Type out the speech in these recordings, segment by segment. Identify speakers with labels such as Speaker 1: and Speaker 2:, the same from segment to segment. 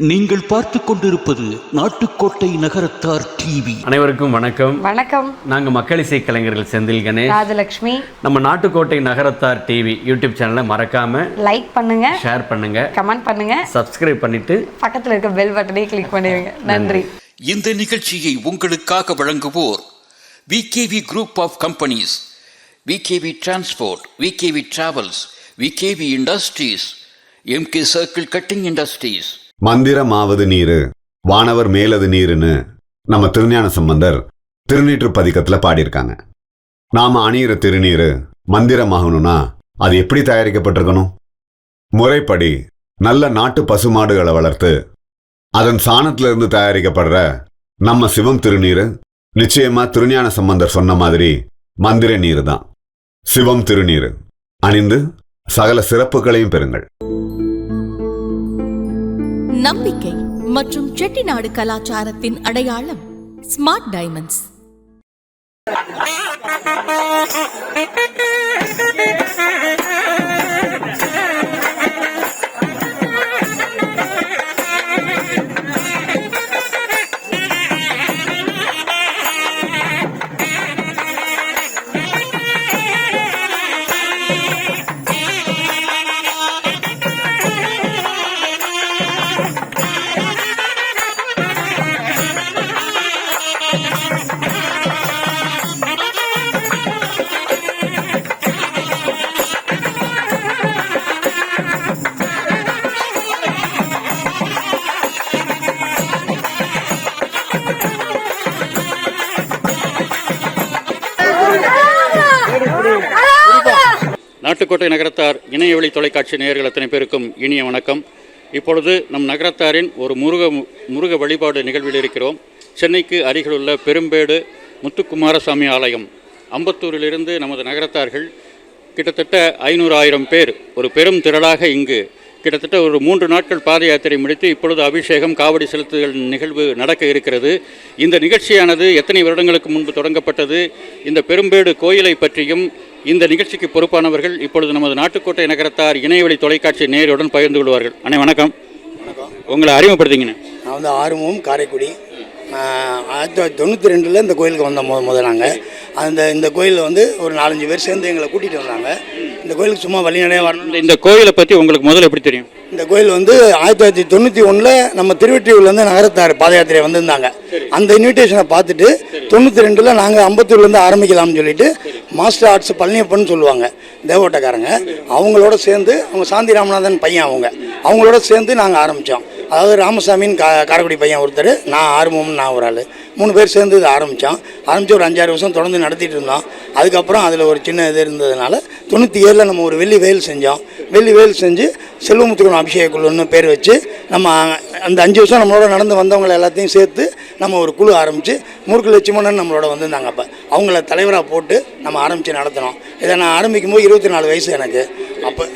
Speaker 1: நீங்கள் பார்த்து கொண்டிருப்பது நாட்டுக்கோட்டை நகரத்தார் டிவி.
Speaker 2: அனைவருக்கும் வணக்கம்.
Speaker 3: வணக்கம்.
Speaker 2: நாங்கள் மக்கள் இசை கலைஞர்கள் செந்தில் கணேஷ்.
Speaker 3: ராஜலக்ஷ்மி.
Speaker 2: நம்ம நாட்டுக்கோட்டை நகரத்தார் டிவி யூடியூப் சேனலை மறக்காம
Speaker 3: லைக் பண்ணுங்க.
Speaker 2: ஷேர் பண்ணுங்க.
Speaker 3: கமெண்ட் பண்ணுங்க.
Speaker 2: சப்ஸ்கிரைப் பண்ணிட்டு
Speaker 3: பக்கத்துல இருக்க பெல் பட்டனையும் கிளிக் பண்ணிடுங்க. நன்றி.
Speaker 1: இந்த நிகழ்ச்சியை உங்களுக்காக வழங்குவோர் VKV group of companies VKV transport VKV travels VKV industries MK circle cutting industries
Speaker 4: மந்திரமாவது நீரு வானவர் மேலது நீருன்னு நம்ம திருஞான சம்பந்தர் திருநீற்று பதிக்கத்துல பாடியிருக்காங்க. நாம அணியிற திருநீரு மந்திரமாகணும்னா அது எப்படி தயாரிக்கப்பட்டிருக்கணும்? முறைப்படி நல்ல நாட்டு பசுமாடுகளை வளர்த்து அதன் சாணத்துல இருந்து தயாரிக்கப்படுற நம்ம சிவம் திருநீரு நிச்சயமா திருஞான சம்பந்தர் சொன்ன மாதிரி மந்திர நீர் தான் சிவம் திருநீர். அணிந்து சகல சிறப்புகளையும் பெறுங்கள்.
Speaker 5: நம்பிக்கை மற்றும் செட்டிநாடு கலாச்சாரத்தின் அடையாளம் ஸ்மார்ட் டைமண்ட்ஸ்.
Speaker 6: கோட்டை நகரத்தார் இணையவழி தொலைக்காட்சி நேயர்கள் அத்தனை பேருக்கும் இனிய வணக்கம். இப்பொழுது நம் நகரத்தாரின் ஒரு முருக முருக வழிபாடு நிகழ்வில் இருக்கிறோம். சென்னைக்கு அருகிலுள்ள பெரும்பேடு முத்துக்குமாரசாமி ஆலயம். அம்பத்தூரிலிருந்து நமது நகரத்தார்கள் கிட்டத்தட்ட ஐநூறு ஆயிரம் பேர் ஒரு பெரும் திரளாக இங்கு கிட்டத்தட்ட ஒரு மூன்று நாட்கள் பாத யாத்திரை முடித்து இப்பொழுது அபிஷேகம் காவடி செலுத்துதல் நிகழ்வு நடக்க இருக்கிறது. இந்த நிகழ்ச்சியானது எத்தனை வருடங்களுக்கு முன்பு தொடங்கப்பட்டது? இந்த பெரும்பேடு கோயிலை பற்றியும் இந்த நிகழ்ச்சிக்கு பொறுப்பானவர்கள் இப்பொழுது நமது நாட்டுக்கோட்டை நகரத்தார் இணையவழி தொலைக்காட்சி நேயருடன் பகிர்ந்து கொள்வார்கள். அண்ணே வணக்கம். உங்களை அறிமுகப்படுத்திங்கண்ணே
Speaker 7: நான் வந்து ஆறுமுகம் காரைக்குடி. ஆயிரத்தி தொள்ளாயிரத்தி தொண்ணூற்றி ரெண்டில் இந்த கோயிலுக்கு வந்த முத முதல் நாங்கள் அந்த இந்த கோயிலில் வந்து ஒரு நாலஞ்சு பேர் சேர்ந்து எங்களை கூட்டிகிட்டு வந்தாங்க. இந்த கோயிலுக்கு சும்மா வழிநடையாக வரணும்
Speaker 6: இந்த கோயிலை பற்றி உங்களுக்கு முதல்ல எப்படி தெரியும்?
Speaker 7: இந்த கோயில் வந்து ஆயிரத்தி தொள்ளாயிரத்தி தொண்ணூற்றி ஒன்றில் நம்ம திருவெற்றியூர்லேருந்து நகரத்தார் பாத யாத்திரை வந்திருந்தாங்க அந்த இன்விடேஷனை பார்த்துட்டு தொண்ணூற்றி ரெண்டில் நாங்கள் அம்பத்தூர்லேருந்து ஆரம்பிக்கலாம்னு சொல்லிட்டு மாஸ்டர் ஆர்ட்ஸ் பழனியப்பன் சொல்லுவாங்க தேவோட்டக்காரங்க அவங்களோட சேர்ந்து அவங்க சாந்தி ராமநாதன் பையன் அவங்க. அவங்களோட சேர்ந்து நாங்கள் ஆரம்பித்தோம் அதாவது ராமசாமின்னு கா காரைக்குடி பையன் ஒருத்தர். நான் ஆறுமுகம்னு நான் ஒரு ஆள். மூணு பேர் சேர்ந்து இதை ஆரம்பித்தோம் ஆரம்பித்து ஒரு அஞ்சாறு வருஷம் தொடர்ந்து நடத்திட்டு இருந்தோம் அதுக்கப்புறம் அதில் ஒரு சின்ன இது இருந்ததுனால தொண்ணூற்றி ஏழில் நம்ம ஒரு வெள்ளி வேல் செஞ்சோம். வெள்ளி வேல் செஞ்சு செல்வமுத்துக்குளம் அபிஷேக குழுன்னு பேர் வச்சு நம்ம அந்த அஞ்சு வருஷம் நம்மளோட நடந்து வந்தவங்களை எல்லாத்தையும் சேர்த்து நம்ம ஒரு குழு ஆரம்பித்து முறுக்கு லட்சுமணன் நம்மளோட வந்திருந்தாங்க அப்போ. அவங்கள தலைவராக போட்டு நம்ம ஆரம்பித்து நடத்தினோம். இதை நான் ஆரம்பிக்கும் போது இருபத்தி நாலு வயசு எனக்கு. அப்போ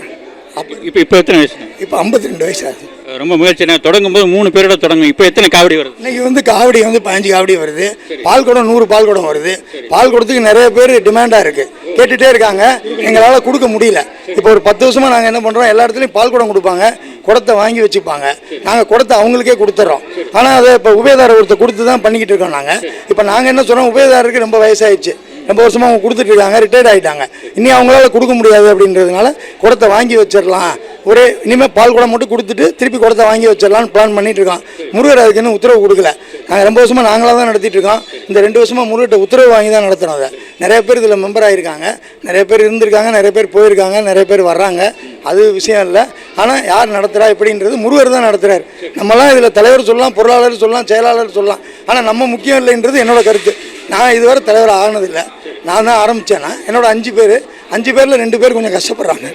Speaker 6: இப்போ இப்போ எத்தனை வயசு?
Speaker 7: இப்போ ஐம்பத்தி ரெண்டு வயசு ஆகுது.
Speaker 6: ரொம்ப முயற்சி. நான் தொடங்கும் போது மூணு பேரோட தொடங்கும் இப்போ எத்தனை காவடி வருது?
Speaker 7: இன்னைக்கு வந்து காவடி வந்து பதினஞ்சு காவடி வருது. பால் குடம் நூறு பால் குடம் வருது. பால் குடத்துக்கு நிறைய பேர் டிமாண்டாக இருக்கு. கேட்டுட்டே இருக்காங்க. எங்களால் கொடுக்க முடியல. இப்போ ஒரு பத்து வருஷமா நாங்கள் என்ன பண்ணுறோம் எல்லா இடத்துலையும் பால் குடம் கொடுப்பாங்க. குடத்தை வாங்கி வச்சுப்பாங்க. நாங்கள் குடத்தை அவங்களுக்கே கொடுத்துட்றோம் ஆனால் அதை இப்போ உபயதாரர் ஒருத்தர் கொடுத்து தான் பண்ணிக்கிட்டு இருக்கோம் நாங்கள் இப்போ நாங்கள் என்ன சொல்கிறோம் உபயதாரருக்கு ரொம்ப வயசாயிடுச்சு. ரொம்ப வருஷமாக அவங்க கொடுத்துட்ருக்காங்க ரிட்டையர்ட் ஆகிட்டாங்க இனி அவங்களால கொடுக்க முடியாது அப்படின்றதுனால குடத்தை வாங்கி வச்சிடலாம். ஒரே இனிமேல் பால் குடம் மட்டும் கொடுத்துட்டு திருப்பி குடத்தை வாங்கி வச்சிடலாம்னு பிளான் பண்ணிட்டு இருக்கோம் முருகர் அதுக்கு இன்னும் உத்தரவு கொடுக்கல. நாங்கள் ரொம்ப வருஷமாக நாங்களாக தான் நடத்திட்டு இருக்கோம். இந்த ரெண்டு வருஷமாக முருகிட்ட உத்தரவு வாங்கி தான் நடத்துறோம் அதை. நிறைய பேர் இதில் மெம்பர் ஆகிருக்காங்க நிறைய பேர் இருந்திருக்காங்க நிறைய பேர் போயிருக்காங்க நிறைய பேர் வர்றாங்க. அது விஷயம் இல்லை. ஆனால் யார் நடத்துகிறா எப்படின்றது முருகர் தான் நடத்துகிறார் நம்மலாம் இதில் தலைவர் சொல்லலாம் பொருளாளர் சொல்லலாம் செயலாளர் சொல்லலாம். ஆனால் நம்ம முக்கியம் இல்லைன்றது என்னோட கருத்து. நான் இதுவரை தலைவர் ஆனதில்லை. நான் தான் ஆரம்பித்தேன்னா என்னோட அஞ்சு பேர் அஞ்சு பேரில் ரெண்டு பேர் கொஞ்சம் கஷ்டப்படுறாங்க.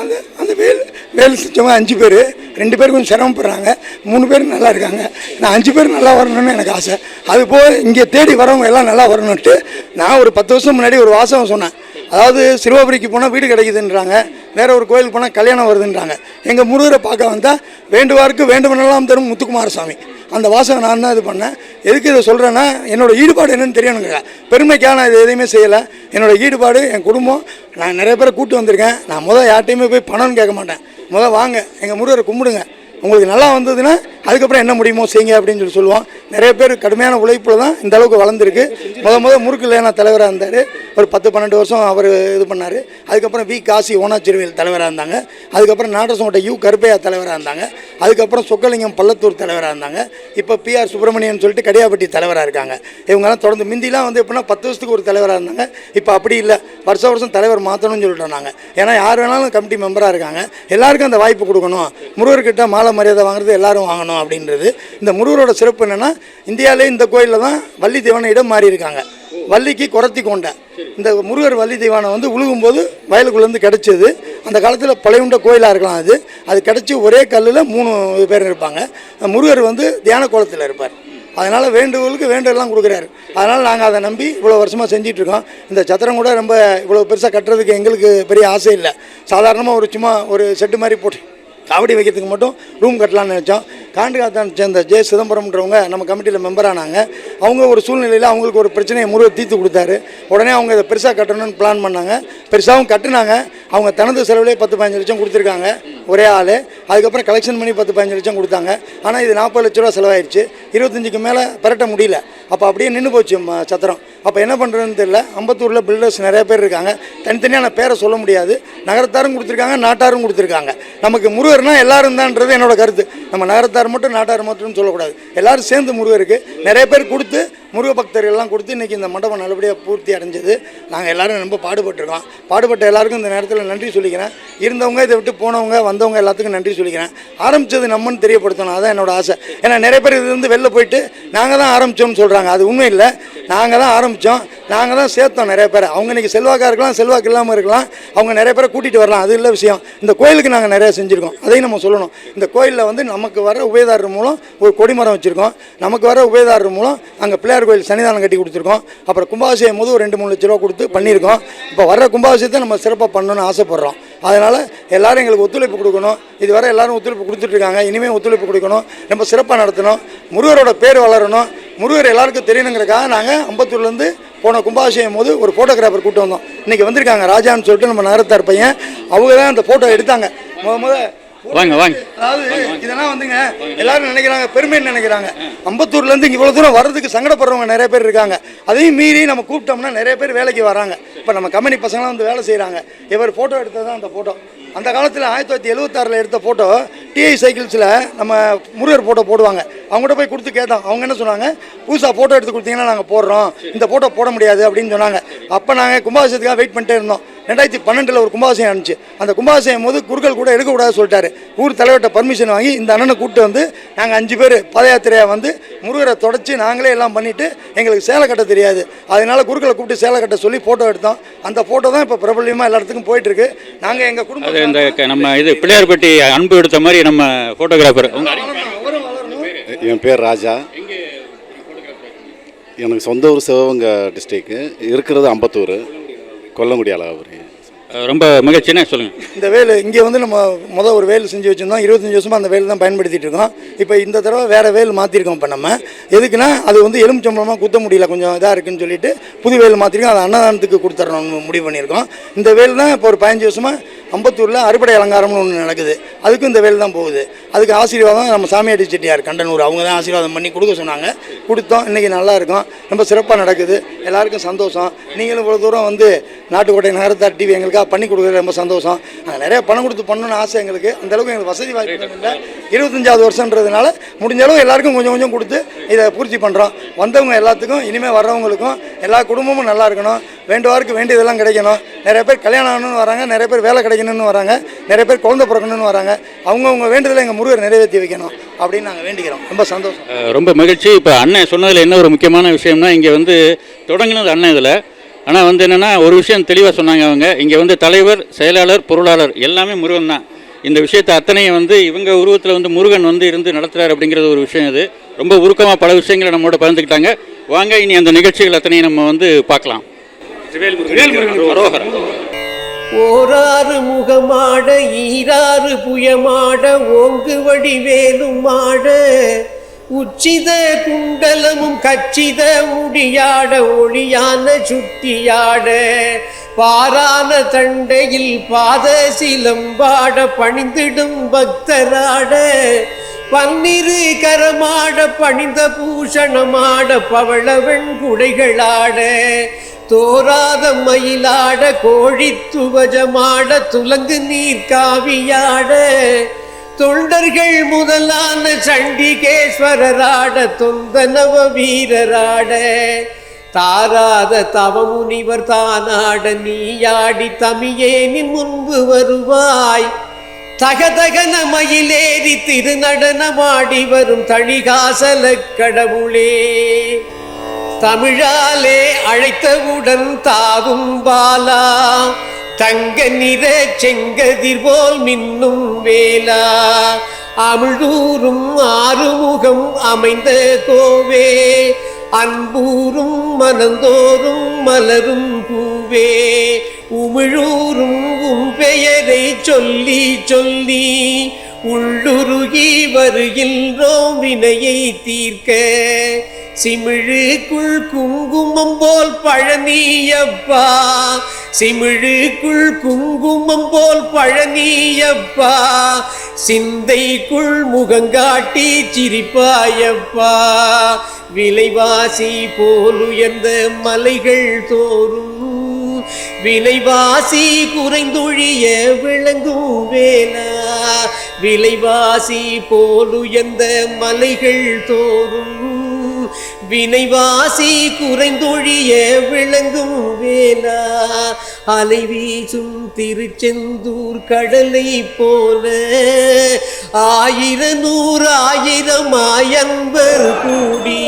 Speaker 7: அந்த அந்த வேல் வேலை செஞ்சவங்க அஞ்சு பேர் ரெண்டு பேர் கொஞ்சம் சிரமப்படுறாங்க மூணு பேர் நல்லா இருக்காங்க. நான் அஞ்சு பேர் நல்லா வரணும்னு எனக்கு ஆசை. அது போக இங்கே தேடி வரவங்க எல்லாம் நல்லா வரணுன்ட்டு நான் ஒரு பத்து வருஷம் முன்னாடி ஒரு வாசகம் சொன்னேன். அதாவது சிறுவாபுரிக்கு போனால் வீடு கிடைக்குதுன்றாங்க. வேற ஒரு கோயிலுக்கு போனால் கல்யாணம் வருதுன்றாங்க. எங்கள் முருகரை பார்க்க வந்தால் வேண்டுவாருக்கு வேண்டுமெனலாம் தரும் முத்துக்குமாரசாமி. அந்த வாசகம் நான் தான் இது பண்ணேன். எதுக்கு இதை சொல்கிறேன்னா என்னோடய ஈடுபாடு என்னன்னு தெரியணுங்க பெருமைக்காக நான் இது எதையுமே செய்யலை. என்னோட ஈடுபாடு என் குடும்பம் நான் நிறைய பேரை கூப்பிட்டு வந்திருக்கேன். நான் முதல் யார்ட்டையுமே போய் பணம்னு கேட்க மாட்டேன். முதல் வாங்க எங்கள் முருகரை கும்பிடுங்க. உங்களுக்கு நல்லா வந்ததுன்னா அதுக்கப்புறம் என்ன முடியுமோ செய்யுங்க அப்படின்னு சொல்லி சொல்லுவோம். நிறைய பேர் கடுமையான உழைப்பில் தான் இந்த அளவுக்கு வளர்ந்துருக்கு. முத முத முறுக்கு இல்லைனா தலைவராக இருந்தார். ஒரு பத்து பன்னெண்டு வருஷம் அவர் இது பண்ணார். அதுக்கப்புறம் வி. காசி ஓனாச்சிறுவியல் தலைவராக இருந்தாங்க. அதுக்கப்புறம் நாட்டசோட்டை யூ. கருப்பையா தலைவராக இருந்தாங்க. அதுக்கப்புறம் சொக்கலிங்கம் பள்ளத்தூர் தலைவராக இருந்தாங்க. இப்போ பிஆர் சுப்பிரமணியன் சொல்லிட்டு கடியாப்பட்டி தலைவராக இருக்காங்க. இவங்கெல்லாம் தொடர்ந்து மிந்திலாம் வந்து எப்படின்னா பத்து வருஷத்துக்கு ஒரு தலைவராக இருந்தாங்க. இப்போ அப்படி இல்லை. வருஷ வருஷம் தலைவர் மாற்றணும்னு சொல்லிட்டு நாங்கள் ஏன்னா யார் வேணாலும் கமிட்டி மெம்பராக இருக்காங்க. எல்லாருக்கும் அந்த வாய்ப்பு கொடுக்கணும். முருகர்கிட்ட மாலை மரியாதை வாங்குறது எல்லாரும் வாங்கணும் அப்படின்றது. இந்த முருகரோட சிறப்பு என்னென்னா இந்தியாவிலே இந்த கோயிலில் தான் வள்ளி தேவனை இடம் மாறி இருக்காங்க வள்ளிக்கு குறத்தி கொண்ட இந்த முருகர் வள்ளி தெய்வானம் வந்து உழுகும்போது வயலுக்குள்ளேருந்து கிடச்சிது. அந்த காலத்தில் பழையுண்ட கோயிலாக இருக்கலாம் அது. அது கிடச்சி ஒரே கல்லில் மூணு பேர் இருப்பாங்க. முருகர் வந்து தியான கோலத்தில் இருப்பார். அதனால் வேண்டுகோளுக்கு வேண்டுதெல்லாம் கொடுக்குறாரு. அதனால் நாங்கள் அதை நம்பி இவ்வளோ வருஷமாக செஞ்சிட்ருக்கோம் இந்த சத்திரம் கூட ரொம்ப இவ்வளோ பெருசாக கட்டுறதுக்கு எங்களுக்கு பெரிய ஆசை இல்லை. சாதாரணமாக ஒரு சும்மா ஒரு செட்டு மாதிரி போட்டு காவடி வைக்கிறதுக்கு மட்டும் ரூம் கட்டலான்னு நினச்சோம். காண்டுகாத்தான் சேர்ந்த ஜெய சிதம்பரம்ன்றவங்க நம்ம கமிட்டியில் மெம்பர் ஆனாங்க. அவங்க ஒரு சூழ்நிலையில் அவங்களுக்கு ஒரு பிரச்சனையை முருகை தீர்த்து கொடுத்தாரு. உடனே அவங்க இதை பெருசாக கட்டணும்னு பிளான் பண்ணாங்க. பெருசாகவும் கட்டுனாங்க. அவங்க தனது செலவுலேயே பத்து பதினஞ்சு லட்சம் கொடுத்துருக்காங்க. ஒரே ஆள். அதுக்கப்புறம் கலெக்ஷன் பண்ணி பத்து பதினஞ்சு லட்சம் கொடுத்தாங்க. ஆனால் இது நாற்பது லட்ச ரூபா செலவாயிடுச்சு இருபத்தஞ்சுக்கு மேலே பரட்ட முடியல. அப்போ அப்படியே நின்று போச்சு சத்திரம். அப்போ என்ன பண்ணுறதுன்னு தெரியல. அம்பத்தூரில் பில்டர்ஸ் நிறைய பேர் இருக்காங்க. தனித்தனியான பேரை சொல்ல முடியாது. நகரத்தாரும் கொடுத்துருக்காங்க நாட்டாரும் கொடுத்துருக்காங்க. நமக்கு முருகர்னா எல்லாரும் தான்ன்றது என்னோட கருத்து. நம்ம நகரத்தார் மட்டும் நாட்டார் மட்டும்னு சொல்லக்கூடாது. எல்லாரும் சேர்ந்து முருகருக்கு நிறைய பேர் கொடுத்து முருக பக்தர்கள்லாம் கொடுத்து இன்றைக்கி இந்த மண்டபம் நல்லபடியாக பூர்த்தி அடைஞ்சது. நாங்கள் எல்லோரும் ரொம்ப பாடுபட்டிருக்கோம். பாடுபட்ட எல்லாருக்கும் இந்த நேரத்தில் நன்றி சொல்லிக்கிறேன். இருந்தவங்க இதை விட்டு போனவங்க வந்தவங்க எல்லாத்துக்கும் நன்றி சொல்லிக்கிறேன். ஆரம்பித்தது நம்மன்னு தெரியப்படுத்தணும். அதான் என்னோட ஆசை. ஏன்னா நிறைய பேர் இது வந்து வெளில போயிட்டு நாங்கள் தான் ஆரம்பித்தோம்னு சொல்கிறாங்க அது உண்மை இல்லை. நாங்கள் தான் ஆரம்பித்தோம் நாங்கள் தான் சேர்த்தோம் நிறைய பேர். அவங்க இன்றைக்கி செல்வாக்காக இருக்கலாம் செல்வாக்கு இல்லாமல் இருக்கலாம். அவங்க நிறைய பேரை கூட்டிகிட்டு வரலாம். அது இல்லை விஷயம். இந்த கோயிலுக்கு நாங்கள் நிறையா செஞ்சுருக்கோம். அதையும் நம்ம சொல்லணும். இந்த கோயிலில் வந்து நமக்கு வர உபயதாரர் மூலம் ஒரு கொடிமரம் வச்சுருக்கோம். நமக்கு வர உபயதாரர் மூலம் அங்கே பிள்ளையார் கோயில் சன்னிதானம் கட்டி கொடுத்துருக்கோம். அப்புறம் கும்பாபிஷேகம் போது ஒரு ரெண்டு மூணு லட்ச ரூபா கொடுத்து பண்ணியிருக்கோம். இப்போ வர்ற கும்பாபிஷேகத்தை நம்ம சிறப்பாக பண்ணணும்னு ஆசைப்பட்றோம். அதனால் எல்லாரும் எங்களுக்கு ஒத்துழைப்பு கொடுக்கணும். இதுவரை எல்லோரும் ஒத்துழைப்பு கொடுத்துட்ருக்காங்க இனிமேல் ஒத்துழைப்பு கொடுக்கணும். ரொம்ப சிறப்பாக நடத்தணும். முருகரோட பேர் வளரணும். முருகர் எல்லாருக்கும் தெரியணுங்கிறக்காக நாங்கள் அம்பத்தூர்லேருந்து போன கும்பாபிஷேகம் போது ஒரு ஃபோட்டோகிராஃபர் கூட்டு வந்தோம். இன்றைக்கி வந்திருக்காங்க. ராஜான்னு சொல்லிட்டு நம்ம நகரத்தார் பையன். அவங்க தான் அந்த ஃபோட்டோ எடுத்தாங்க. முத முத
Speaker 6: வாங்க வாங்க.
Speaker 7: அதாவது இதெல்லாம் வந்துங்க எல்லாரும் நினைக்கிறாங்க பெருமைன்னு நினைக்கிறாங்க. அம்பத்தூர்ல இருந்து இவ்வளவு தூரம் வர்றதுக்கு சங்கடப்படுறவங்க நிறைய பேர் இருக்காங்க. அதையும் மீறி நம்ம கூப்பிட்டோம்னா நிறைய பேர் வேலைக்கு வராங்க. இப்போ நம்ம கம்பெனி பசங்களாம் வந்து வேலை செய்கிறாங்க இவர் ஃபோட்டோ எடுத்தது தான் அந்த ஃபோட்டோ அந்த காலத்தில் ஆயிரத்தி தொள்ளாயிரத்தி எழுபத்தாறில் எடுத்த ஃபோட்டோ டிஐ சைக்கிள்ஸில் நம்ம முருகர் ஃபோட்டோ போடுவாங்க. அவங்ககிட்ட போய் கொடுத்து கேட்டோம் அவங்க என்ன சொன்னாங்க? புதுசாக ஃபோட்டோ எடுத்து கொடுத்தீங்கன்னா நாங்கள் போடுறோம். இந்த ஃபோட்டோ போட முடியாது அப்படின்னு சொன்னாங்க. அப்போ நாங்கள் கும்பாபிஷேகத்துக்காக வெயிட் பண்ணிட்டே இருந்தோம். ரெண்டாயிரத்தி பன்னெண்டில் ஒரு கும்பாபிஷேகம் இருந்துச்சு அந்த கும்பாபிஷேகம் போது குருக்கள் கூட எடுக்கக்கூடாது சொல்லிட்டாரு. ஊர் தலைவர்கிட்ட பர்மிஷன் வாங்கி இந்த அண்ணனை கூப்பிட்டு வந்து நாங்கள் அஞ்சு பேர் பாத யாத்திரையாக வந்து முருகரை தொடச்சி நாங்களே எல்லாம் பண்ணிவிட்டு எங்களுக்கு சேலை கட்ட தெரியாது. அதனால குருக்களை கூப்பிட்டு சேலை கட்ட சொல்லி ஃபோட்டோ எடுத்தோம். அந்த ஃபோட்டோ தான் இப்போ பிரபல்யமாக எல்லா இடத்துக்கும் போயிட்டு இருக்கு. நாங்கள் எங்கள் குடும்பம்
Speaker 6: இந்த நம்ம இது பிள்ளையார்பட்டி அன்பு எடுத்த மாதிரி நம்ம ஃபோட்டோகிராஃபர்
Speaker 8: என் பேர் ராஜா. எனக்கு சொந்த ஊர் சிவகங்கை டிஸ்ட்ரிக்கு இருக்கிறது அம்பத்தூர். கொல்லங்குடி அழகாபுரி
Speaker 6: ரொம்ப மகிழ்ச்சினே சொல்லுங்கள்
Speaker 7: இந்த வேலு இங்கே வந்து நம்ம முதல் ஒரு வேல் செஞ்சு வச்சுருந்தோம். இருபத்தஞ்சி வருஷமாக அந்த வேல் தான் பயன்படுத்திட்டு இருக்கோம். இப்போ இந்த தடவை வேறு வேல் மாற்றிருக்கோம் இப்போ நம்ம. எதுக்குன்னா அது வந்து எலுமிச்சம்பளமாக குத்த முடியல. கொஞ்சம் இதாக இருக்குன்னு சொல்லிட்டு புது வேல் மாற்றிருக்கோம் அதை அன்னதானத்துக்கு கொடுத்துட்றோம்னு முடிவு பண்ணியிருக்கோம். இந்த வேல் தான் இப்போ ஒரு பதினஞ்சு வருஷமாக அம்பத்தூரில் அறுபடை அலங்காரம்னு ஒன்று நடக்குது. அதுக்கும் இந்த வேல் தான் போகுது. அதுக்கு ஆசீர்வாதம் நம்ம சாமியாட்டி செட்டியார் கண்டனூர் அவங்க தான் ஆசீர்வாதம் பண்ணி கொடுக்க சொன்னாங்க. கொடுத்தோம். இன்றைக்கி நல்லா இருக்கும். ரொம்ப சிறப்பாக நடக்குது. எல்லாருக்கும் சந்தோஷம். நீங்களும் இவ்வளோ தூரம் வந்து நாட்டுக்கோட்டை நகரத்தார் டிவி எங்களுக்காக பண்ணி கொடுக்குறது ரொம்ப சந்தோஷம். நாங்கள் நிறைய பணம் கொடுத்து பண்ணணும்னு ஆசை எங்களுக்கு. அந்தளவுக்கு எங்களுக்கு வசதி வாய்ப்பு இல்லை. இருபத்தஞ்சாவது வருஷன்றதுனால முடிஞ்ச அளவு எல்லாருக்கும் கொஞ்சம் கொஞ்சம் கொடுத்து இதை பூர்த்தி பண்ணுறோம் வந்தவங்க எல்லாத்துக்கும் இனிமேல் வர்றவங்களுக்கும் எல்லா குடும்பமும் நல்லா இருக்கணும். வேண்டுவாருக்கு வேண்டியதெல்லாம் கிடைக்கணும். நிறைய பேர் கல்யாணம் ஆகணும்னு வராங்க. நிறைய பேர் வேலை கிடைக்கும் கிடைக்கணும்னு வராங்க. நிறைய பேர் குழந்தை பிறக்கணும்னு வராங்க. அவங்கவுங்க வேண்டுதலை எங்கள் முருகர் நிறைவேற்றி வைக்கணும் அப்படின்னு நாங்கள் வேண்டிக்கிறோம். ரொம்ப சந்தோஷம்.
Speaker 6: ரொம்ப மகிழ்ச்சி. இப்போ அண்ணன் சொன்னதில் என்ன ஒரு முக்கியமான விஷயம்னா இங்கே வந்து தொடங்கினது அண்ணன் இதில். ஆனால் வந்து என்னென்னா ஒரு விஷயம் தெளிவாக சொன்னாங்க அவங்க. இங்கே வந்து தலைவர் செயலாளர் பொருளாளர் எல்லாமே முருகன் தான். இந்த விஷயத்தை அத்தனையும் வந்து இவங்க உருவத்தில் வந்து முருகன் வந்து இருந்து நடத்துகிறார் அப்படிங்கிறது ஒரு விஷயம் இது. ரொம்ப உருக்கமாக பல விஷயங்களை நம்மளோட பகிர்ந்துக்கிட்டாங்க. வாங்க இனி அந்த நிகழ்ச்சிகள் அத்தனையும் நம்ம வந்து பார்க்கலாம்.
Speaker 9: ஓராறு முகமாட ஈராறு புயமாட ஓங்கு வடிவேலும் மாட உச்சித குண்டலமும் கச்சித முடியாட ஒளியான சுட்டியாட பாரான தண்டையில் பாத சிலம்பாட பணிந்திடும் பக்தராட பன்னிரு கரமாட பணிந்த பூஷணமாட பவளவெண் குடைகளாட தோராத மயிலாட கோழி துவஜமாட துலங்கு நீர் காவியாட. தொண்டர்கள் முதலான சண்டிகேஸ்வரராட தொந்தனவ வீரராட. தாராத தவமுனிவர் தானாட நீயாடி தமியேனின் முன்பு வருவாய். தகதகன மயிலேறி திருநடனமாடி வரும் தணிகாசல கடவுளே. தமிழாலே அழைத்தவுடன் தாவும் பாலா. தங்க நிற செங்கதிர் போல் மின்னும் வேலா. அமிழ்தூரும் ஆறுமுகம் அமைந்த கோவே. அன்பூரும் மனந்தோறும் மலரும் பூவே. உமிழூரும் உம் பெயரை சொல்லி சொல்லி உள்ளுருகி வருகின்றோம் வினையை தீர்க்க. சிமிழுக்குள் குங்குமம் போல் பழனியப்பா சிமிழுக்குள் குங்குமம் போல் பழனியப்பா சிந்தைக்குள் முகங்காட்டி சிரிப்பாயப்பா. விலைவாசி போல் உயர்ந்த மலைகள் தோறும் விலைவாசி குறைந்தொழிய விளங்கும் வேலா விலைவாசி போல் உயர்ந்த மலைகள் தோறும் வினைவாசி குறைந்தொழிய விளங்கும் வேலா அலை வீசும் திருச்செந்தூர் கடலை போல. ஆயிர நூறு ஆயிரம் ஆயன்பர் கூடி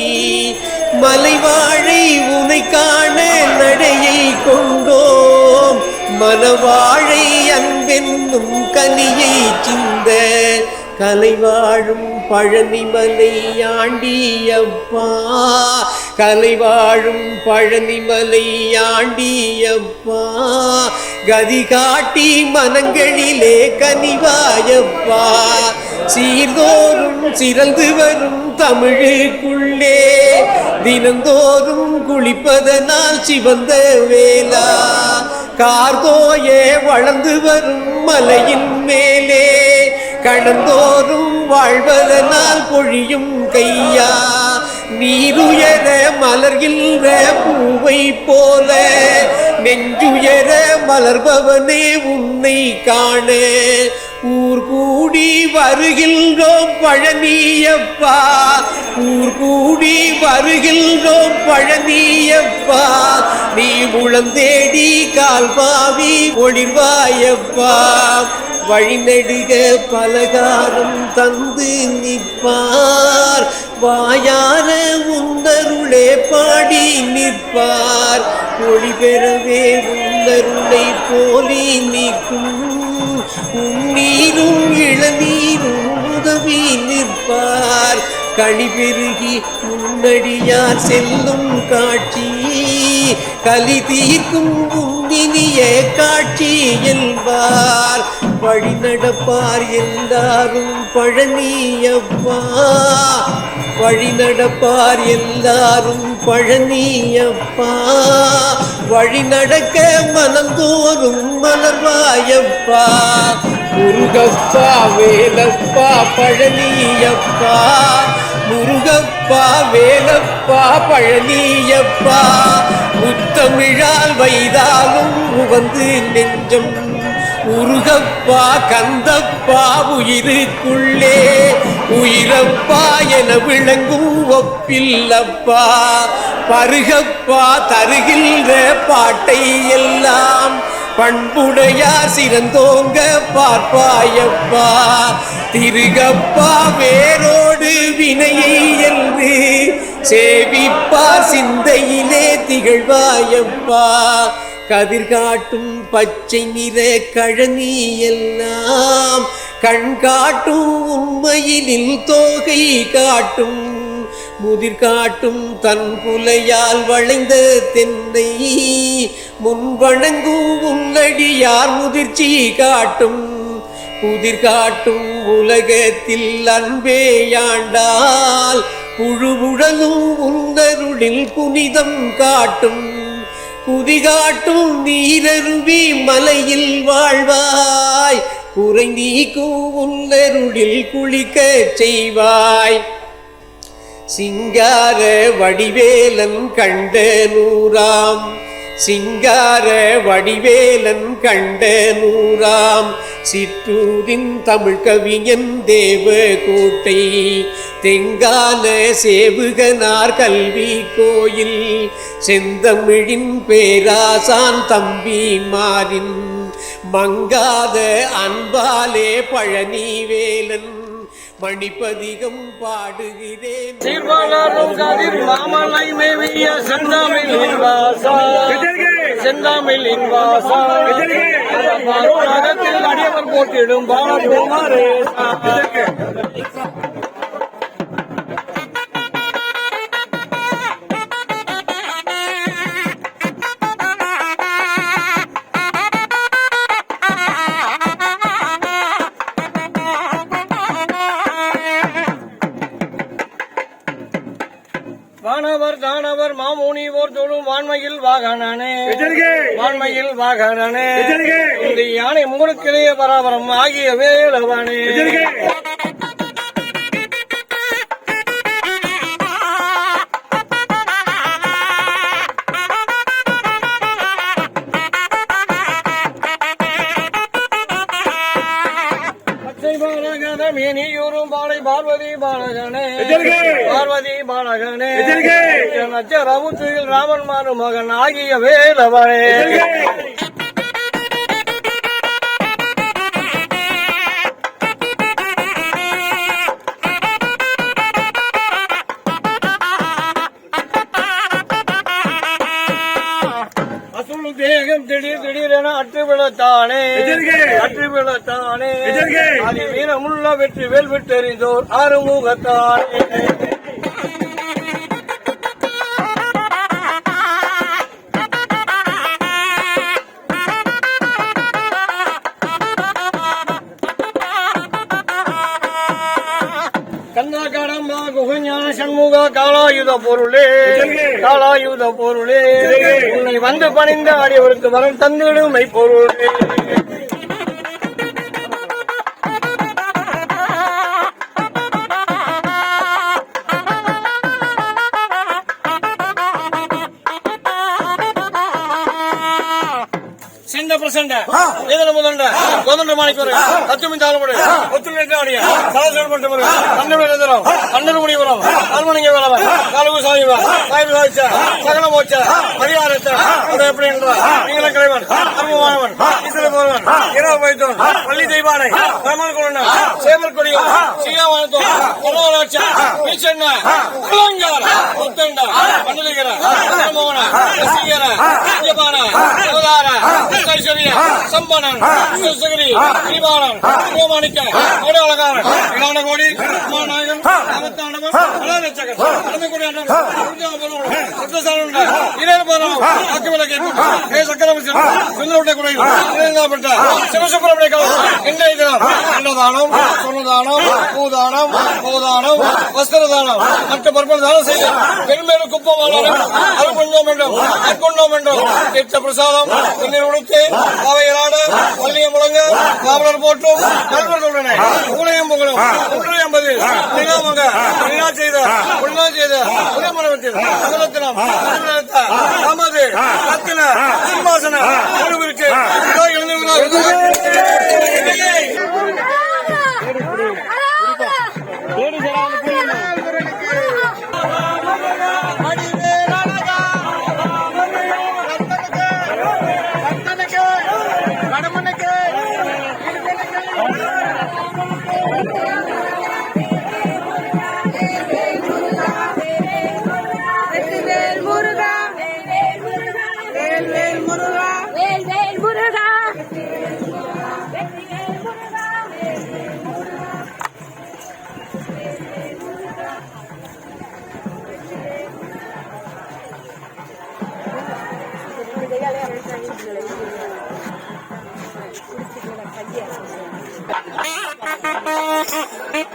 Speaker 9: மலைவாழை உனை காண நடையை கொண்டோம். மனவாழை அன்பென்னும் கனியை சிந்த கலைவாழும் பழனிமலை ஆண்டியப்பா. கலைவாழும் பழனிமலை ஆண்டியப்பா. கதி காட்டி மனங்களிலே கனிவாயப்பா. சீர்தோறும் சிறந்து வரும் தமிழுக்குள்ளே தினந்தோறும் குளிப்பதனால் சிவந்த வேலா கார்தோயே வளர்ந்து வரும் மலையின் மேலே கடந்தோறும் வாழ்வதனால் பொழியும் கையா? நீருயர மலர்கின்ற பூவை போல நெஞ்சுயர மலர்பவனே உன்னை காண. ஊர் கூடி வருகின்றோம் பழனியப்பா ஊர் கூடி வருகின்றோம் பழனியப்பா நீ முழந்தேடி கால்பாவி ஒளிர்வாயப்பா. வழிநெடுக பலகாரம் தந்து நிற்பார். வாயார உந்தருளே பாடி நிற்பார். ஒளி பெறவே உந்தருளை போலி நிற்கும். உன்னீரும் இளநீரும் உதவி நிற்பார். களி பெருகி முன்னடியார் செல்லும் காட்சி. கலி தீர்க்கும் உன்னினிய காட்சி என்பார். வழி நடப்பார் எல்லாரும் பழனியப்பா வழி நடப்பார் எல்லாரும் பழனியப்பா வழி நடக்க மனந்தோறும் மலர்வாயப்பா. முருகப்பா வேலப்பா பழனியப்பா. முருகப்பா வேலப்பா பழனியப்பா முத்தமிழால் வைதாலும் உகந்து நெஞ்சம். முருகப்பா கந்தப்பா உயிருக்குள்ளே உயிரப்பா என விளங்கும் ஒப்பில்லப்பா. பருகப்பா தருகின்ற பாட்டை எல்லாம் பண்புடையார் சிறந்தோங்க பார்ப்பாயப்பா. திருகப்பா வேரோடு வினையை என்று சேவிப்பா சிந்தையிலே திகழ்வாயப்பா. கதிர்காட்டும் பச்சை நிற கழனி எல்லாம் கண் காட்டும் உண்மையினில் தோகை காட்டும் முதிர் காட்டும் தன் புலையால் வளைந்த தென்னை. முன்வணங்கும் உன்னடியார் முதிர்ச்சி காட்டும். புதிர் காட்டும் உலகத்தில் அன்பேயாண்டால் புழுவுடலும் உந்தருளில் புனிதம் காட்டும். குதிகாட்டும் நீரருவி மலையில் வாழ்வாய். குறை நீக்கும் உன்னருளில் குளிக்கச் செய்வாய். சிங்கார வடிவேலன் கண்ட நூறாம். சிங்கார வடிவேலன் கண்ட நூறாம். சிற்றூரின் தமிழ் கவிஞன் தேவ கோட்டை தெங்கால சேவுகனார் கல்வி கோயில். செந்தமிழின் பேராசான் தம்பி மாறின். மங்காத அன்பாலே பழனி வேலன் மணிப்பதிகம் பாடுகிறேன்.
Speaker 10: சீர்வாழாரும் கதிர் மாமலை மேவிய செந்தாமில் இன்வாசா செந்தாமில் இன்வாசா அடியவர் போட்டிடும் பாலகுமாரே. வாகனனே. வான்மையில் வாகனனே. இந்த யானை முகனுக்கிடையே பராபரம் ஆகிய வேலவனே. பாலகன மேனியூரும் பாலை பார்வதி பாலகனே. பார்வதி பாலகனே. நச்சரமுத்துயில் ராமன் மாறும் மகன் ஆகிய வேலவனே விழத்தானே அற்று விழத்தானே வீரமுள்ள வெற்றி வேல் விட்டெறிந்தோர் ஆறுமுகத்தானே? குகஞான சண்முக காலாயுத பொருளே. காலாயுத பொருளே. உன்னை வந்து பணிந்த அடியவருக்கு வரம் தந்திடுமை பொருளே. வேதன முதண்ட கோதண்ட மாணிக்கவர் தத்துமி தாளமுடு ஒத்துழைக்க ஆடிய சலசல் பட்டவர் கண்ணன் முடிவரம் அல்மணிங்க வேலவன் காலவு சாதிவா காய்வு சாதிச்ச சகல மோச்ச மரியாதை எப்படி என்ற நீங்கள கிளைவன் அருமமானவன் இசை போவன் இரவு வைத்தோன் பள்ளி தெய்வானை பிரமன் கொள்ளன் சேவர் கொடியும் சீயாவானத்தோன் கொலவராட்ச நீச்சண்ண குலங்கார முத்தண்ட பண்டலிகர மோகன ரசிகர ராஜபான அவதார கரிசரிய சம்பனன் சுசகரி கோடி நாயகன் அலரட்சகன் அலமக்குடி அண்ணன் கேட்கும் குறையில் இணைந்தாப்பட்ட சிவசுப்பிரமணிய இன்றைய தினம் அன்னதானம் சொன்னதானம் பூதானம் வஸ்திரதானம் மற்ற பற்பல தானம் செய்து பெருமேறு குப்பமானாலும் அருள்கொண்டோம் என்றும் அற்கொண்டோம் என்றும் தீர்த்த பிரசாதம் தண்ணீர் உடுத்து பாவையலாட பள்ளிய முழங்க காவலர் போட்டும் நல்வர்களுடனே ஊழையும் புகழும் ஒன்று என்பது நிலாமங்க நிலா செய்த உள்நா செய்த உதயமனவத்தில் அகலத்தினம் நமது ரத்தின சிம்மாசன குழுவிற்கு
Speaker 11: முருகா
Speaker 10: Mm-mm.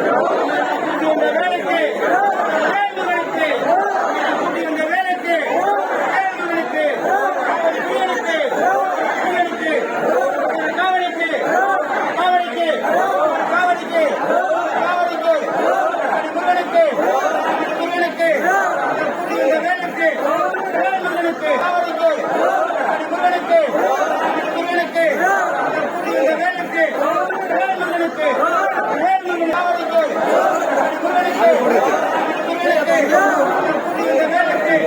Speaker 10: Thank you. வேலுக்கு வேலுக்கு